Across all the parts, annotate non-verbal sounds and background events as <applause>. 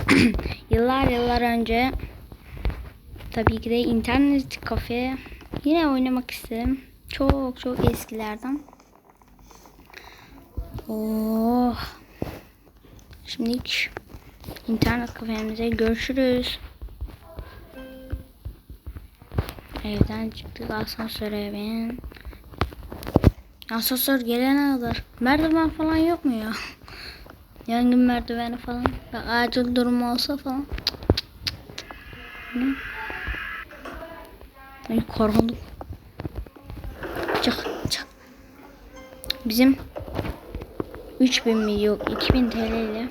<clears throat> yıllar yıllar önce tabii ki de internet kafe yine oynamak istedim. Çok çok eskilerden. Oh. Şimdi hiç internet kafemize görüşürüz. Evden çıktık asansöre bin. Asansör gelene kadar merdiven falan yok mu ya? Yangın merdiveni falan. Ya acil durum olsa falan. Hı? Ay korkundum. Çık çık. Bizim 3000 mi yok 2000 TL ile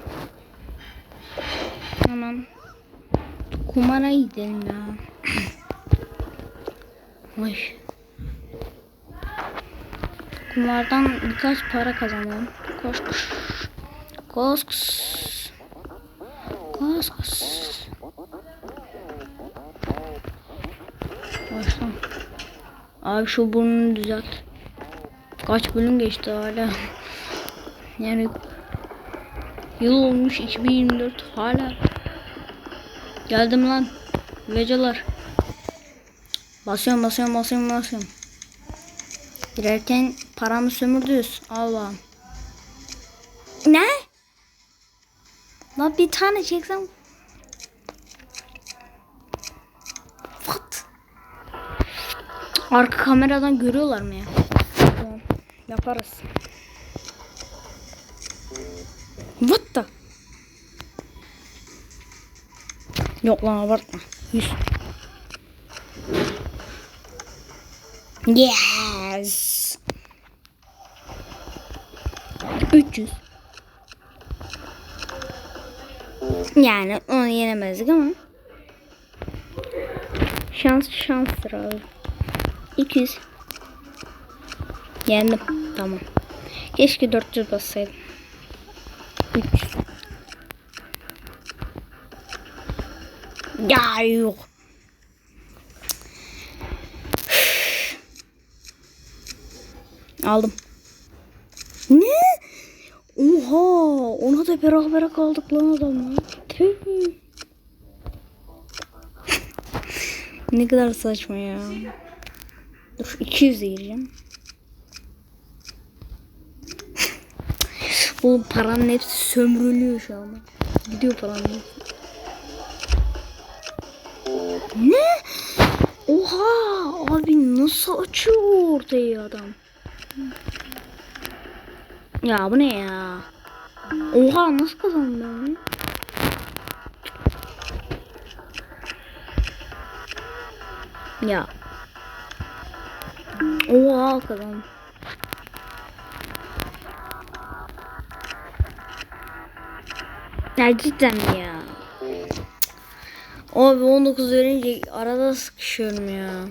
hemen kumara gidelim ya. <clears throat> Ay. Kumardan birkaç para kazanalım. Koş koş. Koş koş. Başla. Abi şu burnunu düzelt. Kaç bölüm geçti hala. Yani yıl olmuş 2024 hala. Geldim lan. Geceler. Basıyorum basıyorum basıyorum basıyorum. Girerken paramı sömürdünüz. Allah'ım. Ne? Lan bir tane çeksem. What? Arka kameradan görüyorlar mı ya? Tamam. Yaparız. What the? Yok lan abartma. 100. Yes. 300. Yani onu yenemezdik ama. Şans şanstır abi. 200. Yendim. Tamam. Keşke 400 bassaydım. 300. Ya yok. Aldım. Ne? Oha! Ona da beraber kaldık lan adamla. Ne kadar saçma ya. Dur 200 gireceğim. Bu paranın hepsi sömürülüyor şu anda. Gidiyor paranın hepsi. Ne? Oha! Abi nasıl açıyor ortayı adam? Ya bu ne ya? Oha nasıl kazandım ben Oha kazandım. Ya cidden ya? Abi 19 verince arada sıkışıyorum ya.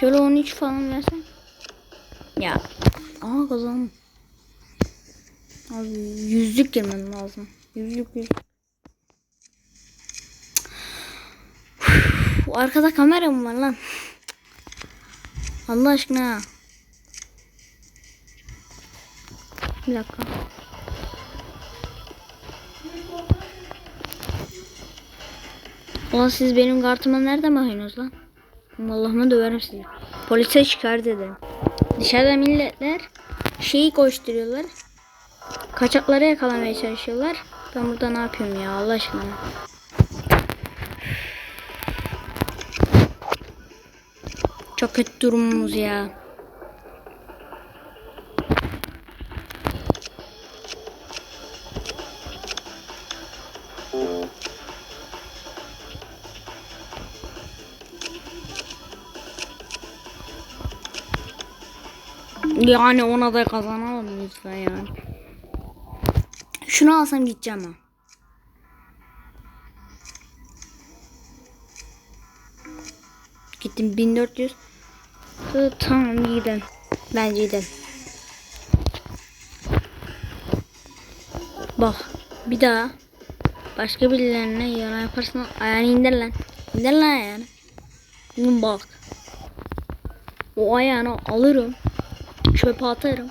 Şöyle 13 falan versen. Ya. Aa kazandım. Abi yüzlük girmem lazım. Yüzlük yüzlük. Arkada kamera mı var lan? Allah aşkına. Bir dakika. Ulan siz benim kartıma nereden bakıyorsunuz lan? Allah'ıma döverim sizi. Polise şikayet ederim. Dışarıda milletler şeyi koşturuyorlar. Kaçakları yakalamaya çalışıyorlar. Ben burada ne yapıyorum ya Allah aşkına. Çok kötü durumumuz ya. Yani ona da kazanalım lütfen yani. Şunu alsam gideceğim ha. Gittim 1400. Hı, Tamam gidelim. Bence gidelim. Bak bir daha başka birilerine yalan yaparsan ayağını indir lan. İndir lan ayağını. Bak. O ayağını alırım. Çöpe atarım.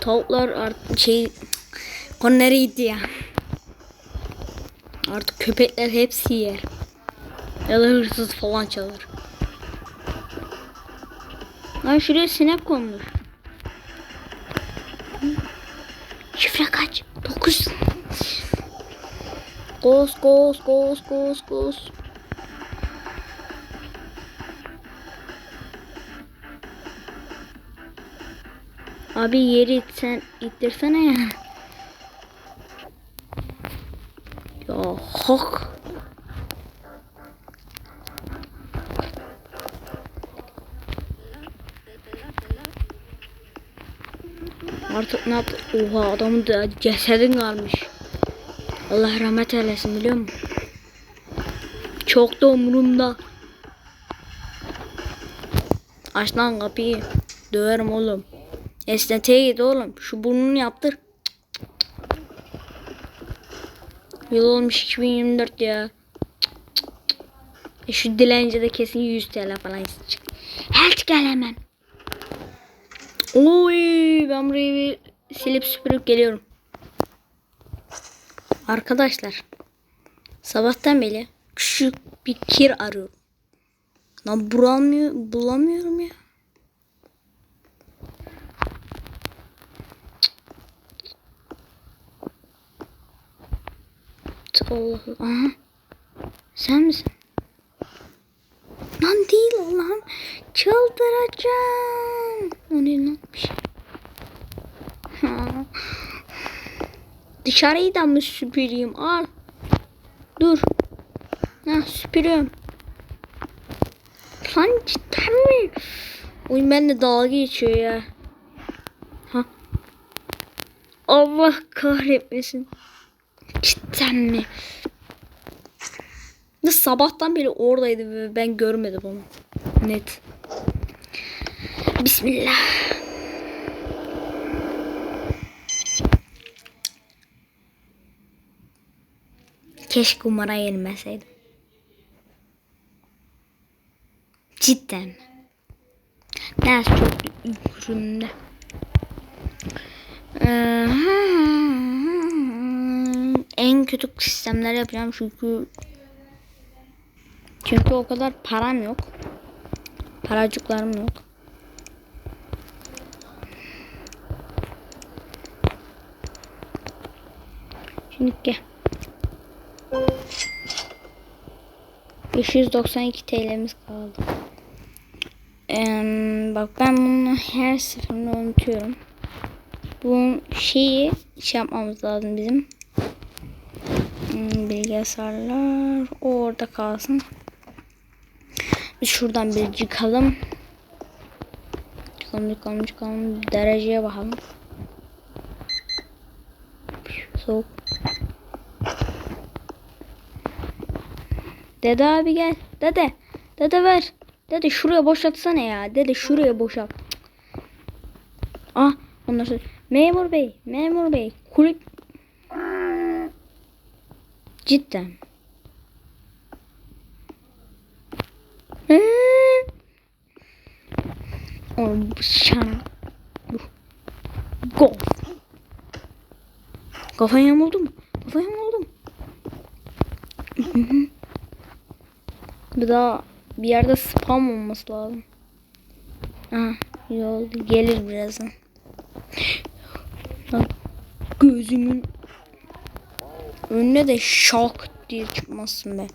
Tavuklar art şey konu ya? Artık köpekler hepsi yer. Ya da hırsız falan çalır. Lan şuraya sinek konmuş. Şifre kaç? 9. Gos gos gos gos gos. Abi yeri itsen ittirsene ya. Ya hak. Artık ne yaptı? Oha adamın da cesedin kalmış. Allah rahmet eylesin biliyor musun? Çok da umurumda. Aç lan kapıyı. Döverim oğlum. Estetiğe git oğlum. Şu burnunu yaptır. Yıl olmuş 2024 ya. E şu dilenci de kesin 100 TL falan isteyecek. Helt gel hemen. Oy ben burayı bir silip süpürüp geliyorum. Arkadaşlar. Sabahtan beri küçük bir kir arıyorum. Lan bulamıyor, bulamıyorum ya. Allah'ım. Aha. Sen misin? Lan değil Allah'ım. Çıldıracağım. O ne lan bir şey. Dışarıyı da mı süpüreyim? Al. Dur. Ha süpürüyorum. Lan cidden mi? Oyun benimle dalga geçiyor ya. Ha. Allah kahretmesin. Cidden mi? Ne sabahtan beri oradaydı ve ben görmedim onu. Net. Bismillah. Keşke kumara yenilmeseydim. Cidden. Ders çok yükümlü. Ee, en kötü sistemler yapacağım çünkü çünkü o kadar param yok. Paracıklarım yok. Şimdi gel. 592 TL'miz kaldı. Ee, bak ben bunu her seferinde unutuyorum. Bu şeyi şey yapmamız lazım bizim. Hmm, bilgisayarlar orada kalsın. Biz şuradan bir çıkalım. Çıkalım çıkalım çıkalım. Dereceye bakalım. Soğuk. Dede abi gel. Dede. Dede ver. Dede şuraya boşaltsana ya. Dede şuraya boşalt. Ah sonra. Memur bey. Memur bey. Kulüp. Cidden. Oğlum şana. Go. Kafan yamuldu mu? Kafan yamuldu mu? Bir daha bir yerde spam olması lazım. Ha, oldu. Gelir birazdan. Gözümün önüne de şok diye çıkmasın be.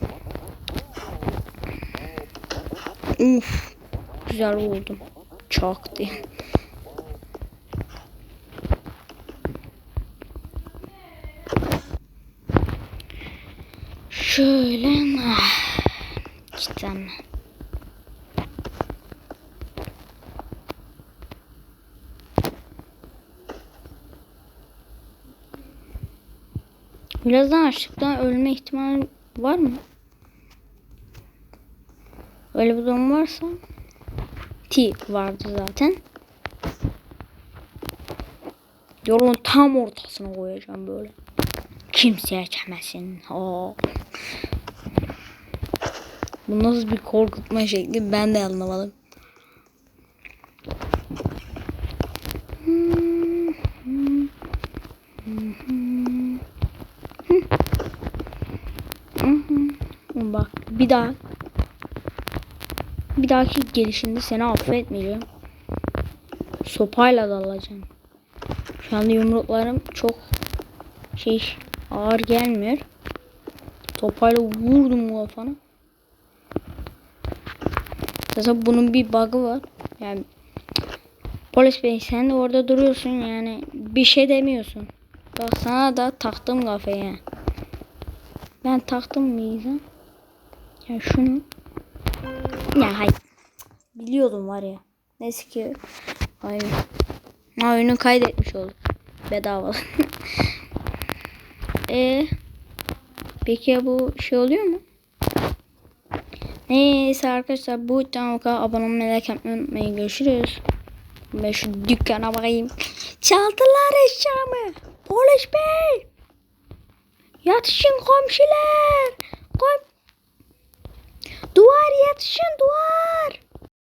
Uf. Güzel oldum. Çok diye. Şöyle. Ah, mi? Birazdan açlıktan ölme ihtimali var mı? Öyle bir durum varsa T vardı zaten. Yolun tam ortasına koyacağım böyle. Kimse geçemesin. Aa. Bu nasıl bir korkutma şekli ben de anlamadım. Hı hı. Bak bir daha bir dahaki gelişinde seni affetmeyeceğim. Sopayla dalacağım. Şu anda yumruklarım çok şey ağır gelmiyor. Sopayla vurdum bu kafana. Zaten bunun bir bug'ı var. Yani polis bey sen de orada duruyorsun yani bir şey demiyorsun. Bak sana da taktım kafaya. Ben taktım mıydı? Ya şunu. Ya hay. Biliyordum var ya. Neyse ki oyunu. Ha, oyunu kaydetmiş oldum. Bedava. <laughs> e Peki ya bu şey oluyor mu? Neyse arkadaşlar bu videodan o kadar abone olmayı like yapmayı. Görüşürüz. Ben şu dükkana bakayım. Çaldılar eşyamı. Polis bey. Yatışın komşular. Kom Duvar yetişin duvar.